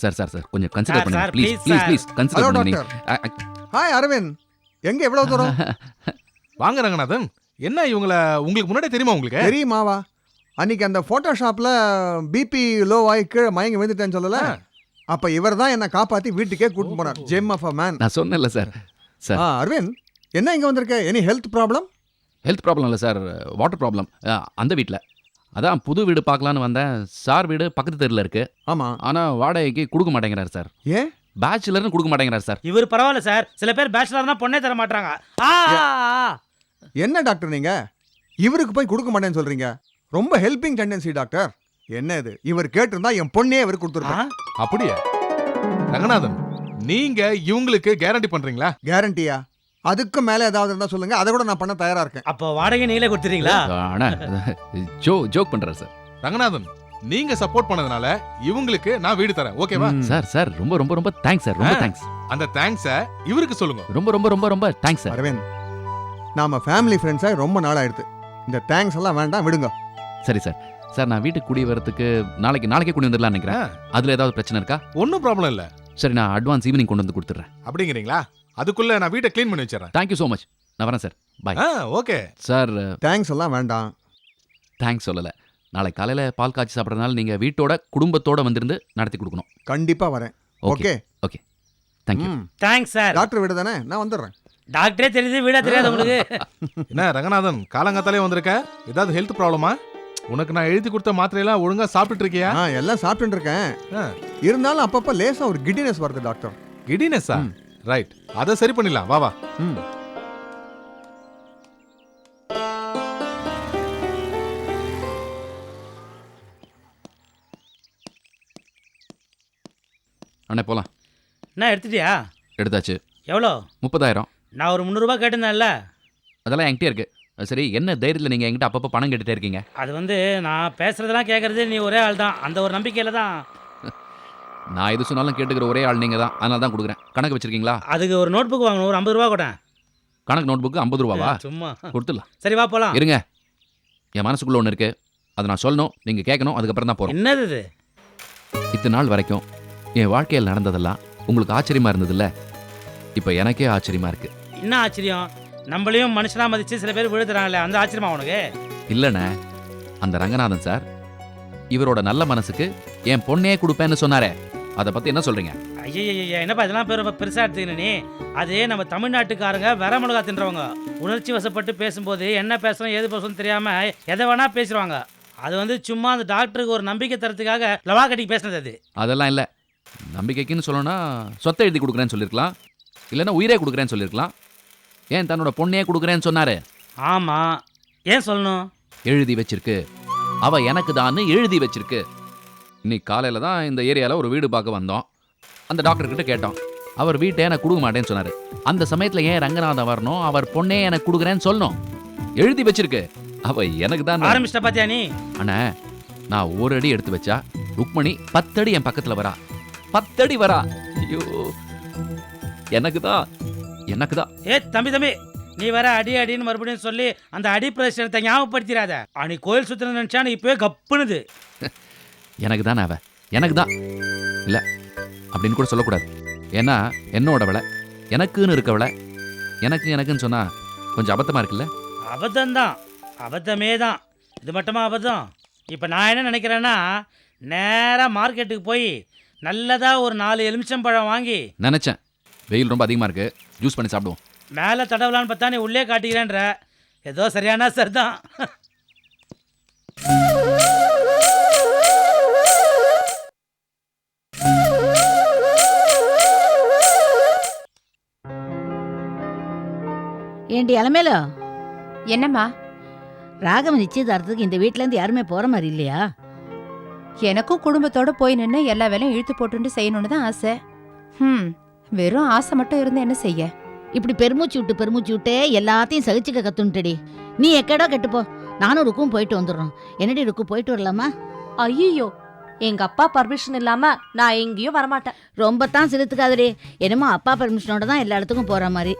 Sir sir sir கொஞ்சம் consider பண்ணுங்க. Sir, please please, please sir. Please consider hello பண்ணுங்க doctor hi Aravind எங்க எவ்வளவு தூரம்? வாங்க ரங்கநாதன். என்ன இவங்கள உங்களுக்கு முன்னாடியே தெரியுமா உங்களுக்கு? தெரியுமாவா? அன்னைக்கு அந்த போட்டோஷாப்ல பிபி லோ ஆகி கீழே மயங்கி விழுந்துட்டேன்னு சொல்லல? அப்ப இவர் தான் என்ன காப்பாத்தி வீட்டுக்கே கூட்டு போனார். ஜெம் ஆஃப் அ மேன் நான் சொன்னேன்ல சார். சார். அரவிந்த் என்ன இங்க வந்திருக்க? Any health problem health problem இல்லை சார். வாட்டர் ப்ராப்ளம் அந்த வீட்டில் அதான் புது வீடு பார்க்கலான்னு வந்தேன். சார் வீடு பக்கத்து தெருவில் இருக்கு. ஆமா. ஆனால் வாடகைக்கு கொடுக்க மாட்டேங்கிறார் சார். ஏன்? பேச்சுலர்னு கொடுக்க மாட்டேங்கிறார் சார். இவர் பரவாயில்ல சார். சில பேர் பேச்சுலர்னா பொண்ணே தர மாட்டாங்க ஆ, ஆ, ஆ. என்ன டாக்டர் நீங்க? இவருக்கு போய் கொடுக்க மாட்டேன்னு சொல்றீங்க. ரொம்ப ஹெல்பிங் டெண்டன்சி டாக்டர். என்ன இது? இவர் கேட்டிருந்தா என் பொண்ணே இவர் ஆ? கொடுத்துருப்பேன் அப்படியே? ரங்கநாதன் நீங்க இவங்களுக்கு கேரண்டி பண்றீங்களா? கேரண்டியா அதுக்கு மேல ஏதாவது இருந்தா சொல்லுங்க. அதை கூட நான் பண்ண தயாரா இருக்கேன். அப்போ வாடகை நீங்களே கொடுத்துறீங்களா? ஜோ ஜோக் பண்ணுறாரு சார். ரங்கநாதன் நீங்க சப்போர்ட் பண்ணதுனால இவங்களுக்கு நான் வீடு தரேன். ஓகேவா. சார் சார் ரொம்ப ரொம்ப ரொம்ப தேங்க்ஸ் சார் ரொம்ப. தேங்க்ஸ் அந்த தேங்க்ஸ இவருக்கு சொல்லுங்க. ரொம்ப ரொம்ப ரொம்ப ரொம்ப தேங்க்ஸ் சார். அரவிந்த் நாம ஃபேமிலி ஃப்ரெண்ட்ஸா ரொம்ப நாள் ஆயிடுது. இந்த தேங்க்ஸ் எல்லாம் வேண்டாம் விடுங்க. சரி சார். சார் நான் வீட்டுக்கு குடி வரதுக்கு நாளைக்கு நாளைக்கே குடி வந்துடலாம்னு நினைக்கிறேன். அதில் ஏதாவது பிரச்சனை இருக்கா? ஒன்றும் ப்ராப்ளம் இல்ல. சரி நான் அட்வான்ஸ் ஈவினிங் கொண்டு வந்து கொடுத்துட்றேன். அப்படிங்கிறீங்களா? அதுக்குள்ள நான் வீட்டை க்ளீன் பண்ணி வச்சிடறேன். தேங்க்யூ ஸோ மச் நான் வரேன் சார் பாய் ஆ ஓகே சார் தேங்க்ஸ் எல்லாம் வேண்டாம். தேங்க்ஸ் சொல்லலை. நாளை காலையில் பால் காய்ச்சி சாப்பிட்றதுனால நீங்கள் வீட்டோட குடும்பத்தோட வந்திருந்து நடத்தி கொடுக்கணும். கண்டிப்பா வரேன். ஓகே ஓகே தேங்க்யூ ம். தேங்க்ஸ் சார் டாக்டர் வீடு தானே? நான் வந்துடுறேன். டாக்டரே தெரியுது வீடா தெரியாது உங்களுக்கு. என்ன ரங்கநாதன் காலங்காத்தாலே வந்திருக்க? ஏதாவது ஹெல்த் ப்ராப்ளமா உனக்கு நான் எழுதி கொடுத்த மாத்திரையெல்லாம் ஒழுங்கா சாப்பிட்டுட்டு இருக்கியா? எல்லாம் சாப்பிட்டு இருக்கேன். ஆ. இருந்தாலும் அப்பப்ப லேசா ஒரு கிடினஸ் வருது டாக்டர் கிடினஸா ம். ரைட் அதை சரி பண்ணிடலாம். வா வா. ம். அண்ணே போகலாம் என்ன எடுத்துட்டியா? எடுத்தாச்சு. எவ்வளோ? முப்பதாயிரம். நான் ஒரு முந்நூறுபா கேட்டிருந்தேன்ல. அதெல்லாம் என்கிட்டே இருக்கு. அது சரி என்ன தைரியத்தில் நீங்கள் என்கிட்ட அப்பப்போ பணம் கேட்டுட்டே இருக்கீங்க? அது வந்து நான் பேசுறதெல்லாம் கேட்கறது நீ ஒரே ஆள் தான் அந்த ஒரு நம்பிக்கையில தான். நான் எது சொன்னாலும் கேட்டுக்கிற ஒரே ஆள் நீங்கள் தான் அதனால தான் கொடுக்குறேன். கணக்கு வச்சிருக்கீங்களா? அதுக்கு ஒரு நோட் புக் வாங்கணும் ஒரு ஐம்பது ரூபா கூட கணக்கு நோட் புக்கு ஐம்பது ரூபாவா? சும்மா. கொடுத்துடலாம். சரி வா போலாம். இருங்க. என் மனசுக்குள்ள ஒன்று இருக்கு. அதை நான் சொல்லணும் நீங்கள் கேட்கணும் அதுக்கப்புறம் தான் போகிறோம் என்னது இது? இத்தனை நாள் வரைக்கும் என் வாழ்க்கையில் நடந்ததெல்லாம் உங்களுக்கு ஆச்சரியமா இருந்ததில்ல? இப்போ எனக்கே ஆச்சரியமா இருக்கு. என்ன ஆச்சரியம்? நம்மளையும் மனுஷனா மதிச்சு சில பேர் விழுதுறாங்கல்ல அந்த ஆச்சரியமா உனக்கு? இல்லைண்ணே அந்த ரங்கநாதன் சார் இவரோட நல்ல மனசுக்கு என் பொண்ணே கொடுப்பேன்னு சொன்னாரே. அதை பற்றி என்ன சொல்கிறீங்க ஐயய்ய என்னப்பா இதெல்லாம் பெரு பெருசா எடுத்துக்கின நீ? அது நம்ம தமிழ்நாட்டுக்காரங்க வர மிளகா தின்றவங்க. உணர்ச்சி வசப்பட்டு பேசும்போது என்ன பேசுறோம் ஏது பேசுறோம் தெரியாம எதை வேணா பேசுவாங்க அது வந்து சும்மா அந்த டாக்டருக்கு ஒரு நம்பிக்கை தரத்துக்காக லவா கட்டி பேசுனது அது. அதெல்லாம் இல்லை. நம்பிக்கைக்குன்னு சொல்லணும்னா சொத்தை எழுதி கொடுக்குறேன்னு சொல்லியிருக்கலாம் இல்லைன்னா உயிரே கொடுக்குறேன்னு சொல்லியிருக்கலாம் ஏன் தன்னோட பொண்ணே கொடுக்குறேன்னு சொன்னாரு? ஆமா. ஏன் சொல்லணும்? எழுதி வச்சிருக்கு. அவ எனக்கு தான்னு எழுதி வச்சிருக்கு. இன்னைக்கு காலையில் தான் இந்த ஏரியாவில் ஒரு வீடு பார்க்க வந்தோம். அந்த டாக்டர் கிட்ட கேட்டோம். அவர் வீட்டை எனக்கு கொடுக்க மாட்டேன்னு சொன்னார். அந்த சமயத்தில் ஏன் ரங்கநாதன் வரணும்? அவர் பொண்ணே எனக்கு கொடுக்குறேன்னு சொல்லணும். எழுதி வச்சிருக்கு. அவ எனக்கு தான் ஆரம்பிச்சிட்ட பாத்தியா நீ? அண்ணா நான் ஒரு அடி எடுத்து வச்சா ருக்மணி பத்தடி என் பக்கத்தில் வரா. பத்தடி வரா. ஐயோ. எனக்கு தான் எனக்கு தான். ஏ தம்பி தம்பி நீ வேற அடி அடின்னு மறுபடியும் சொல்லி அந்த அடி பிரச்சனத்தை ஞாபகப்படுத்திடாத. அன்னை கோயில் சுத்தின நினைச்சா நீ இப்பவே கப்புனுது. எனக்கு தானே அவ. எனக்கு தான். இல்லை. அப்படின்னு கூட சொல்லக்கூடாது. ஏன்னா என்னோட விலை எனக்குன்னு இருக்கவளை எனக்கு எனக்குன்னு சொன்னா கொஞ்சம் அபத்தமா இருக்குல்ல? அபத்தம்தான். அபத்தமே தான் இது மட்டுமா அபத்தம்? இப்போ நான் என்ன நினைக்கிறேன்னா நேராக மார்க்கெட்டுக்கு போய் நல்லதாக ஒரு நாலு எலுமிச்சம்பழம் வாங்கி நினைச்சேன். வெயில் ரொம்ப அதிகமா இருக்கு. ஜூஸ் பண்ணி சாப்பிடுவோம். மேலே தடவலான்னு பார்த்தா நீ உள்ளே காட்டிக்கிறேன்ற. ஏதோ சரியான சரிதான் ஏண்டி அலமேலோ? என்னம்மா? ராகவ நிச்சயதார்த்தத்துக்கு இந்த வீட்ல இருந்து யாருமே போற மாதிரி இல்லையா? எனக்கும் குடும்பத்தோட போய் நின்று எல்லா வேலையும் இழுத்து போட்டுட்டு செய்யணும்னு தான் ஆசை. ம் வெறும் ஆசை மட்டும் இருந்து என்ன செய்ய? இப்படி பெருமூச்சு விட்டு பெருமூச்சு விட்டே எல்லாத்தையும் சகிச்சுக்க கத்துன்ட்டடி. நீ எக்கடோ கெட்டுப்போ நானும் ருக்கும் போயிட்டு வந்துடுறோம். என்னடி ருக்கு போயிட்டு வரலாமா? ஐயோ எங்க அப்பா பர்மிஷன் இல்லாம நான் எங்கேயும் வரமாட்டேன். ரொம்ப தான் சிலுத்துக்காதடி என்னமோ அப்பா பெர்மிஷனோட தான் எல்லா இடத்துக்கும் போற மாதிரி.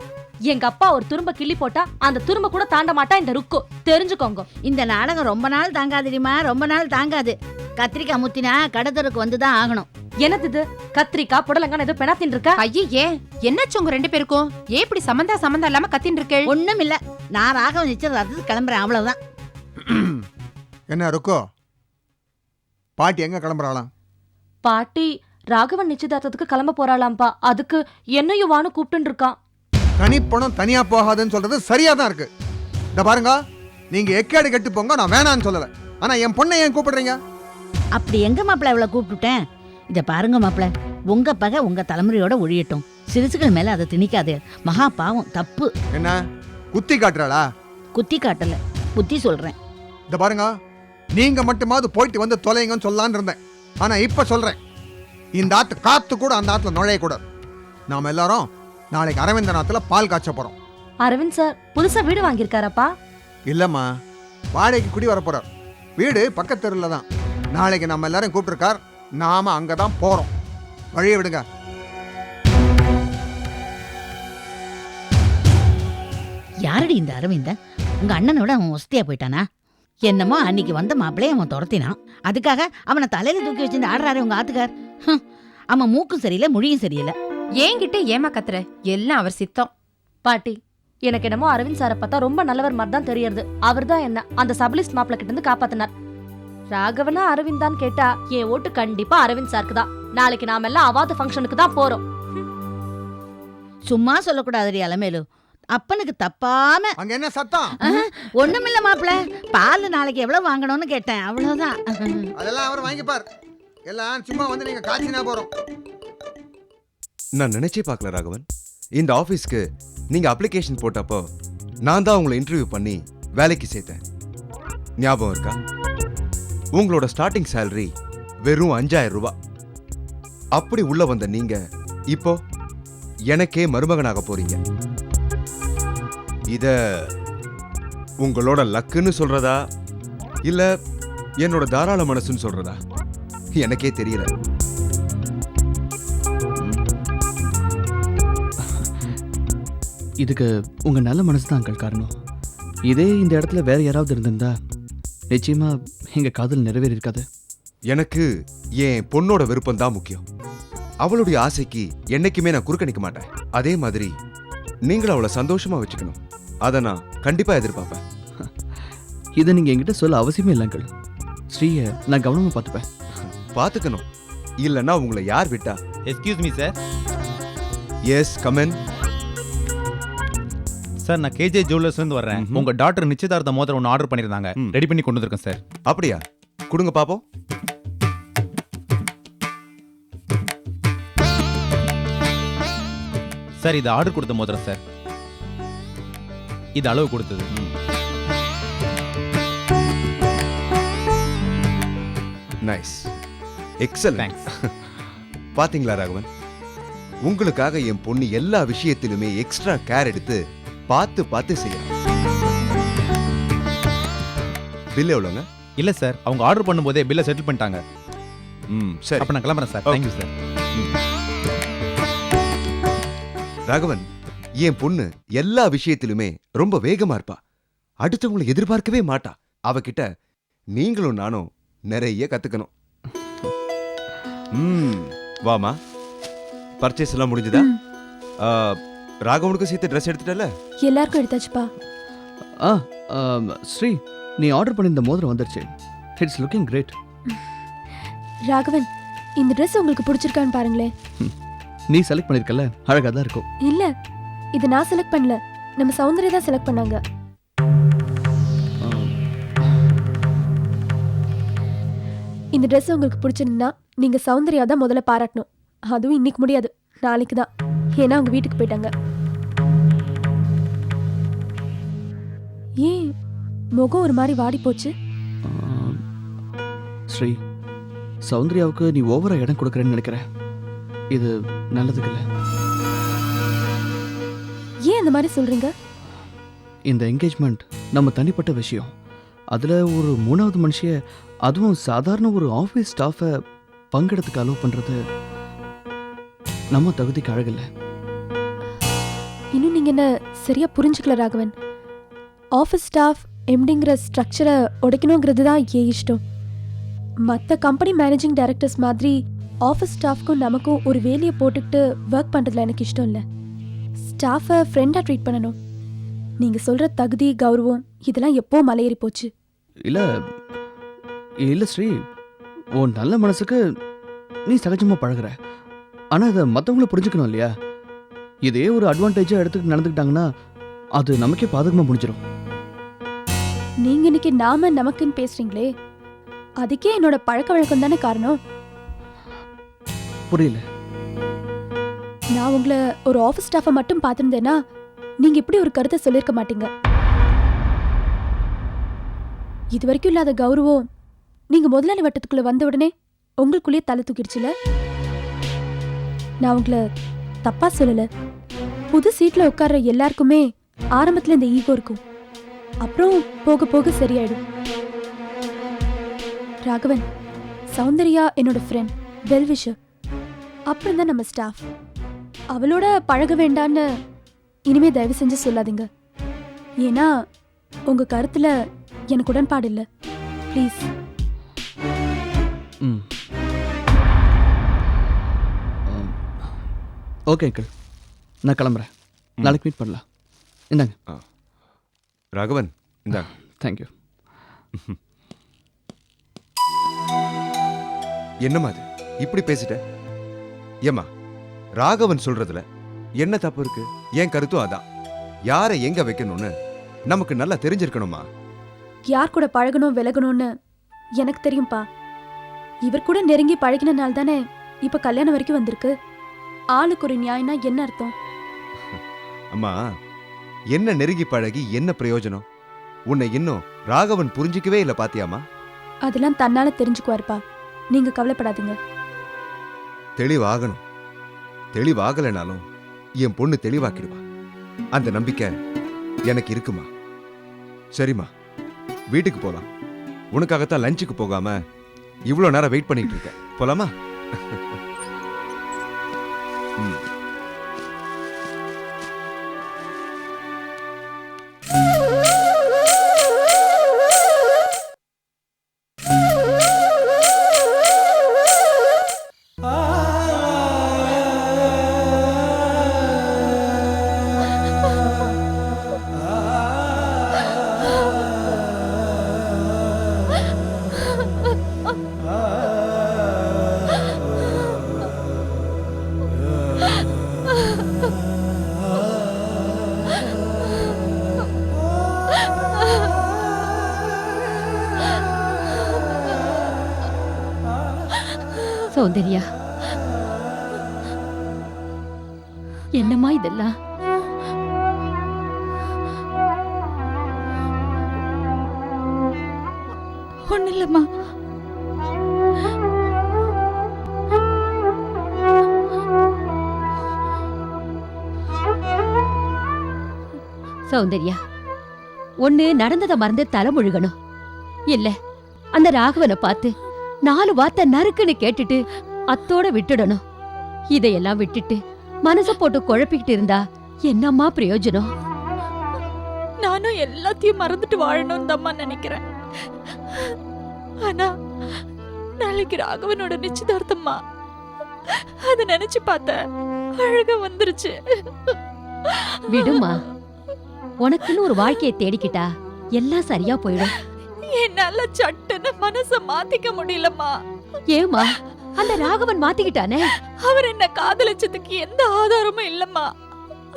எங்க அப்பா ஒரு துரும்ப கிள்ளி போட்டா அந்த துரும்ப கூட தாண்ட மாட்டா இந்த ருக்கு. தெரிஞ்சுக்கோங்க. இந்த நாடகம் ரொம்ப நாள் தாங்காதுடிமா ரொம்ப நாள் தாங்காது. கத்திரிக்காய் முத்தினா கடத்தருக்கு வந்து தான் ஆகணும். என்னது இது? கத்திரிக்காய் புடலங்கான்னு ஏதோ பெணாத்தின் இருக்க? ஐயே என்னாச்சு உங்க ரெண்டு பேருக்கும்? ஏன் இப்படி சம்மந்தா சம்மந்தம் இல்லாம கத்தின்னு இருக்கேள் ஒண்ணும் இல்ல. நான் ராகவன் நிச்சயதார்த்தத்துக்கு கிளம்புறேன் அவ்வளவுதான். என்ன ருக்கோ? பாட்டி எங்க கிளம்புறாளாம்? பாட்டி ராகவன் நிச்சயதார்த்தத்துக்கு கிளம்ப போறாளாம்பா அதுக்கு என்னையும் வான்னு கூப்பிட்டு இருக்கான். தனிப்பணம் தனியா போகாதுன்னு சொல்றது சரியா தான் இருக்கு. இந்த பாருங்க நீங்க எக்கேடு கெட்டு போங்க நான் வேணான்னு சொல்லல. ஆனா என் பொண்ணை ஏன் கூப்பிடுறீங்க? அப்படி எங்க மாப்பிள்ள இவ்வளவு கூப்பிட்டுட்டேன்? இத பாருங்க மாப்பிள்ள உங்க பகை உங்க தலைமுறையோட ஒழியட்டும். சிறுசுகள் மேல அதை திணிக்காதே. மகா பாவம் தப்பு. என்ன? குத்தி காட்டுறாளா? குத்தி காட்டல. புத்தி சொல்றேன். இந்த பாருங்க நீங்க மட்டுமாவது போயிட்டு வந்து தொலைங்கன்னு சொல்லலான்னு இருந்தேன். ஆனா இப்ப சொல்றேன் இந்த ஆத்து காத்து கூட அந்த ஆத்துல நுழைய கூடாது நாம எல்லாரும் நாளைக்கு அரவிந்தன் ஆத்துல பால் காய்ச்ச போறோம். அரவிந்த் சார் புதுசா வீடு வாங்கியிருக்காரப்பா. இல்லம்மா வாடகைக்கு குடி வர போறார் வீடு பக்கத்து தெருவில் தான். நாளைக்கு நம்ம எல்லாரும் கூப்பிட்டுருக்கார். நாம அங்கதான் போறோம். வழியை விடுங்க. யாரடி இந்த அரவிந்தன் உங்க அண்ணனை விட அவன் வசதியா போயிட்டானா? என்னமோ அன்னைக்கு வந்த மாப்பிளைய அவன் துரத்தினான். அதுக்காக அவனை தலையில தூக்கி வச்சிருந்து ஆடுறாரு உங்க ஆத்துக்கார். ஹம், அவன் மூக்கும் சரியில்லை மொழியும் சரியில்லை. ஏங்கிட்ட ஏமா கத்துற? எல்லாம் அவர் சித்தம். பாட்டி எனக்கு என்னமோ அரவிந்த் சாரை பார்த்தா ரொம்ப நல்லவர் மாதிரி தான் தெரியறது. அவர் தான் என்ன அந்த சபலிஸ்ட் மாப்பிள்ள கிட்ட இருந்து காப்பாத்தினார். ராகவனா அரவிந்த் தான் கேட்டா என் ஓட்டு கண்டிப்பா அரவிந்த் சாருக்கு தான். நாளைக்கு நாம எல்லாம் அவாத ஃபங்க்ஷனுக்கு தான் போறோம். சும்மா சொல்லக்கூடாதுடி அலமேலு. அப்பனுக்கு தப்பாம அங்க என்ன சத்தம்? ஒண்ணுமில்ல மாப்பிள பால் நாளைக்கு எவ்வளவு வாங்கணும்னு கேட்டேன். அவ்வளவுதான். அதெல்லாம் அவர் வாங்கிப்பார். எல்லாம் சும்மா வந்து நீங்க காய்ச்சினா போறோம். நான் நினைச்சே பார்க்கல ராகவன். இந்த ஆஃபீஸ்க்கு நீங்க அப்ளிகேஷன் போட்டப்போ நான் தான் உங்களை இன்டர்வியூ பண்ணி வேலைக்கு சேர்த்தேன். ஞாபகம் இருக்கா? உங்களோட ஸ்டார்டிங் சேலரி வெறும் அஞ்சாயிரம் ரூபா. அப்படி உள்ள வந்த நீங்க இப்போ எனக்கே மருமகனாக போறீங்க. இத உங்களோட லக்குன்னு சொல்றதா? இல்ல என்னோட தாராள மனசுன்னு சொல்றதா? எனக்கே தெரியல. இதுக்கு உங்க நல்ல மனசு தான் அங்கிள் காரணம். இதே இந்த இடத்துல வேற யாராவது இருந்திருந்தா நிச்சயமா எங்க காதல் நிறைவேறி இருக்காது எனக்கு என் பொண்ணோட விருப்பம் தான் முக்கியம். அவளுடைய ஆசைக்கு என்னைக்குமே நான் குறுக்க மாட்டேன். அதே மாதிரி நீங்களும் அவளை சந்தோஷமா வச்சுக்கணும். அதை நான் கண்டிப்பா எதிர்பார்ப்பேன். இதை நீங்க என்கிட்ட சொல்ல அவசியமே இல்லை அங்கிள். ஸ்ரீயை நான் கவனமா பார்த்துப்பேன். பார்த்துக்கணும். இல்லைன்னா உங்களை யார் விட்டா? Excuse me sir yes come in sir நான் கேஜே ஜுவல்லர்ஸ்லேருந்து வர்றேன். உங்க டாக்டர் நிச்சயதார்த்த மோதிரம் ஒன்று ஆர்டர் பண்ணியிருந்தாங்க. ரெடி பண்ணி கொண்டு வந்திருக்கேன் சார். அப்படியா? கொடுங்க பாப்போம். சார் இது ஆர்டர் கொடுத்த மோதிரம் சார். இது அளவு கொடுத்தது. நைஸ் எக்ஸலண்ட் தேங்க்ஸ் பாத்தீங்களா ராகவன்? உங்களுக்காக என் பொண்ணு எல்லா விஷயத்திலுமே எக்ஸ்ட்ரா கேர் எடுத்து பார்த்து பார்த்து செய்யலாம். பில் எவ்வளோங்க? இல்ல சார் அவங்க ஆர்டர் பண்ணும்போதே பில்லை செட்டில் பண்ணிட்டாங்க. ம் சரி. அப்ப நான் கிளம்புறேன் sir. Thank you sir Raghavan என் பொண்ணு எல்லா விஷயத்திலுமே ரொம்ப வேகமா இருப்பா. அடுத்தவங்களை எதிர்பார்க்கவே மாட்டா. அவகிட்ட நீங்களும் நானும் நிறைய கத்துக்கணும். ம் வாமா பர்ச்சேஸ் எல்லாம் முடிஞ்சதா? ஆ, ராகவனுக்கும் சேர்த்து ட்ரெஸ் எடுத்துட்டல எல்லாருக்கும் எடுத்தாச்சுப்பா. ஆ ஆம், ஸ்ரீ நீ ஆர்டர் பண்ணியிருந்த மோதிரம் வந்துருச்சு. இட்ஸ் லுக்கிங் கிரேட் ராகவன் இந்த ட்ரெஸ் உங்களுக்கு பிடிச்சிருக்கான்னு பாருங்களேன். நீ செலக்ட் பண்ணிருக்கல அழகா தான் இருக்கும். இல்ல இது நான் செலக்ட் பண்ணல. நம்ம சௌந்தர்யா தான் செலக்ட் பண்ணாங்க. இந்த ட்ரெஸ் உங்களுக்கு பிடிச்சிருந்தா நீங்க சௌந்தர்யா தான் முதல்ல பாராட்டணும். அதுவும் இன்னைக்கு முடியாது. நாளைக்கு தான். ஏன்னா அவங்க வீட்டுக்கு போயிட்டாங்க. ஏன் முகம் ஒரு மாதிரி வாடி போச்சு? ஸ்ரீ சௌந்தர்யாவுக்கு நீ ஓவரா இடம் கொடுக்குறேன்னு நினைக்கிறேன். இது நல்லதுக்கு இல்லை. ஏன் அந்த மாதிரி சொல்றீங்க? இந்த என்கேஜ்மெண்ட் நம்ம தனிப்பட்ட விஷயம். அதில் ஒரு மூணாவது மனுஷிய அதுவும் சாதாரண ஒரு ஆஃபீஸ் ஸ்டாஃபை பங்கெடுத்துக்க அலோவ் பண்ணுறது நம்ம தகுதிக்கு அழகில்லை. இன்னும் நீங்க என்ன சரியா புரிஞ்சுக்கல ராகவன்? ஆஃபீஸ் ஸ்டாஃப் எம்டிங்கிற ஸ்ட்ரக்சரை உடைக்கணுங்கிறது தான் ஏன் இஷ்டம்? மற்ற கம்பெனி மேனேஜிங் டைரக்டர்ஸ் மாதிரி ஆஃபீஸ் ஸ்டாஃப்க்கும் நமக்கும் ஒரு வேலையை போட்டுக்கிட்டு ஒர்க் பண்ணுறதுல எனக்கு இஷ்டம் இல்லை. ஸ்டாஃபை ஃப்ரெண்டாக ட்ரீட் பண்ணணும். நீங்கள் சொல்கிற தகுதி கௌரவம் இதெல்லாம் எப்போ மலையேறி போச்சு? இல்லை இல்லை ஸ்ரீ உன் நல்ல மனசுக்கு நீ சகஜமாக பழகுற. ஆனால் இதை மற்றவங்கள புரிஞ்சுக்கணும் இல்லையா? இதே ஒரு அட்வான்டேஜாக எடுத்துக்கிட்டு நடந்துக்கிட்டாங்கன்னா அது நமக்கே பாதகமாக முடிஞ்சிடும் நீங்கள் இன்னைக்கு நாம நமக்குன்னு பேசுகிறீங்களே அதுக்கே என்னோட பழக்க வழக்கம் தானே காரணம்? புரியல. நான் உங்களை ஒரு ஆஃபீஸ் ஸ்டாஃபை மட்டும் பார்த்துருந்தேன்னா நீங்கள் இப்படி ஒரு கருத்தை சொல்லியிருக்க மாட்டீங்க. இது வரைக்கும் இல்லாத கௌரவம் நீங்கள் முதலாளி வட்டத்துக்குள்ளே வந்த உடனே உங்களுக்குள்ளேயே தலை தூக்கிடுச்சுல? நான் உங்களை தப்பாக சொல்லலை. புது சீட்டில் உட்கார்ற எல்லாருக்குமே ஆரம்பத்தில் இந்த ஈகோ இருக்கும். அப்புறம் போக போக சரியாயிடும். ராகவன் சௌந்தர்யா என்னோட ஃப்ரெண்ட் வெல்விஷர் அப்புறம் தான் நம்ம ஸ்டாஃப் அவளோட பழக வேண்டான்னு இனிமே தயவு செஞ்சு சொல்லாதீங்க. ஏன்னா உங்க கருத்துல எனக்கு உடன்பாடு இல்லை. ப்ளீஸ் ம். ஓகே அங்கிள் நான் கிளம்புறேன். நாளைக்கு மீட் பண்ணலாம். இந்தாங்க. ராகவன் இந்தாங்க தேங்க்யூ என்னம்மா அது? இப்படி பேசிட்ட? ஏம்மா ராகவன் சொல்றதுல என்ன தப்பு இருக்கு? என் கருத்தும் அதான். யாரை எங்க வைக்கணும்னு நமக்கு நல்லா தெரிஞ்சிருக்கணுமா யார் கூட பழகணும் விலகணும்னு எனக்கு தெரியும்பா. இவர் கூட நெருங்கி பழகினால தானே இப்ப கல்யாணம் வரைக்கும் வந்திருக்கு? ஆளுக்கு ஒரு நியாயம்னா என்ன அர்த்தம்? அம்மா என்ன நெருங்கி பழகி என்ன பிரயோஜனம்? உன்னை இன்னும் ராகவன் புரிஞ்சிக்கவே இல்லை பாத்தியாமா அதெல்லாம் தன்னால தெரிஞ்சுக்குவாருப்பா. நீங்க கவலைப்படாதீங்க. தெளிவாகணும். தெளிவாகலைனாலும் என் பொண்ணு தெளிவாக்கிடுவா. அந்த நம்பிக்கை எனக்கு இருக்குமா? சரிம்மா வீட்டுக்கு போலாம். உனக்காகத்தான் லஞ்சுக்கு போகாம இவ்வளோ நேரம் வெயிட் பண்ணிட்டு இருக்கேன். போலாமா? சௌந்தர்யா என்னம்மா இதெல்லாம்? ஒண்ணு இல்லம்மா. சௌந்தர்யா ஒண்ணு நடந்ததை மறந்து தலை முழுகணும். இல்ல அந்த ராகவனை பார்த்து நாலு வார்த்தை நறுக்குன்னு கேட்டுட்டு அத்தோட விட்டுடணும். இதையெல்லாம் விட்டுட்டு மனச போட்டு குழப்பிக்கிட்டு இருந்தா என்னம்மா பிரயோஜனம்? நானும் எல்லாத்தையும் மறந்துட்டு வாழணும்னு தம்மா நினைக்கிறேன். ஆனா நாளைக்கு ராகவனோட நிச்சயதார்த்தம்மா. அத நினைச்சு பார்த்த அழகா வந்துருச்சு. விடுமா உனக்குன்னு ஒரு வாழ்க்கையை தேடிக்கிட்டா எல்லாம் சரியா போயிடும். என்னால சட்டுன்னு மனச மாத்திக்க முடியலம்மா. ஏமா அந்த ராகவன் மாத்திக்கிட்டானே? அவர் என்ன காதலிச்சதுக்கு எந்த ஆதாரமும் இல்லம்மா.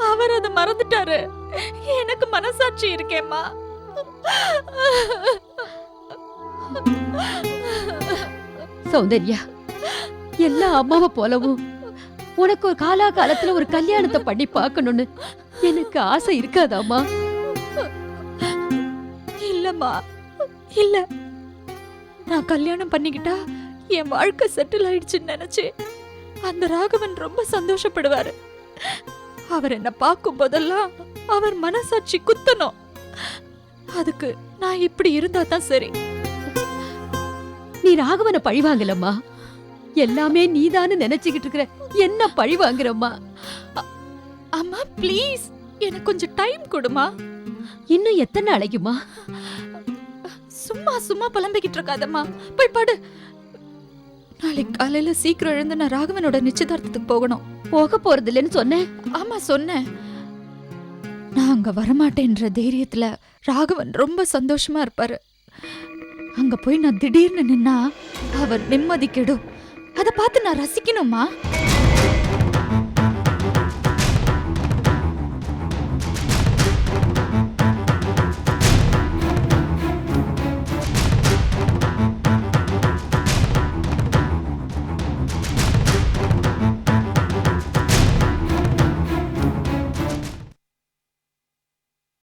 அவர் அதை மறந்துட்டாரு. எனக்கு மனசாட்சி இருக்கேம்மா. சௌந்தர்யா எல்லா அம்மாவை போலவும் உனக்கு ஒரு காலா காலத்துல ஒரு கல்யாணத்தை பண்ணி பார்க்கணும்னு எனக்கு ஆசை இருக்காதாம்மா? இல்லம்மா. இல்ல. நான் கல்யாணம் பண்ணிக்கிட்டா என் வாழ்க்கை செட்டில் ஆயிடுச்சுன்னு நினைச்சு அந்த ராகவன் ரொம்ப சந்தோஷப்படுவாரு. அவர் என்ன பார்க்கும் போதெல்லாம் அவர் மனசாட்சி குத்தணும். அதுக்கு நான் இப்படி இருந்தா தான் சரி. நீ ராகவனை பழி வாங்கலம்மா. எல்லாமே நீதான்னு நினைச்சுக்கிட்டு இருக்கிற என்ன பழி வாங்குறம்மா? அம்மா ப்ளீஸ் எனக்கு கொஞ்சம் டைம் கொடுமா. இன்னும் எத்தனை நாளைக்குமா? சும்மா சும்மா புலம்பிக்கிட்டு இருக்காதம்மா. போய் படு. நாளைக்கு காலையில சீக்கிரம் எழுந்து நான் ராகவனோட நிச்சயதார்த்தத்துக்கு போகணும். போக போறது இல்லைன்னு சொன்னேன். ஆமா சொன்னேன். நான் அங்க வரமாட்டேன்ற தைரியத்துல ராகவன் ரொம்ப சந்தோஷமா இருப்பாரு. அங்க போய் நான் திடீர்னு நின்னா அவர் நிம்மதி கெடும். அதை பார்த்து நான் ரசிக்கணுமா?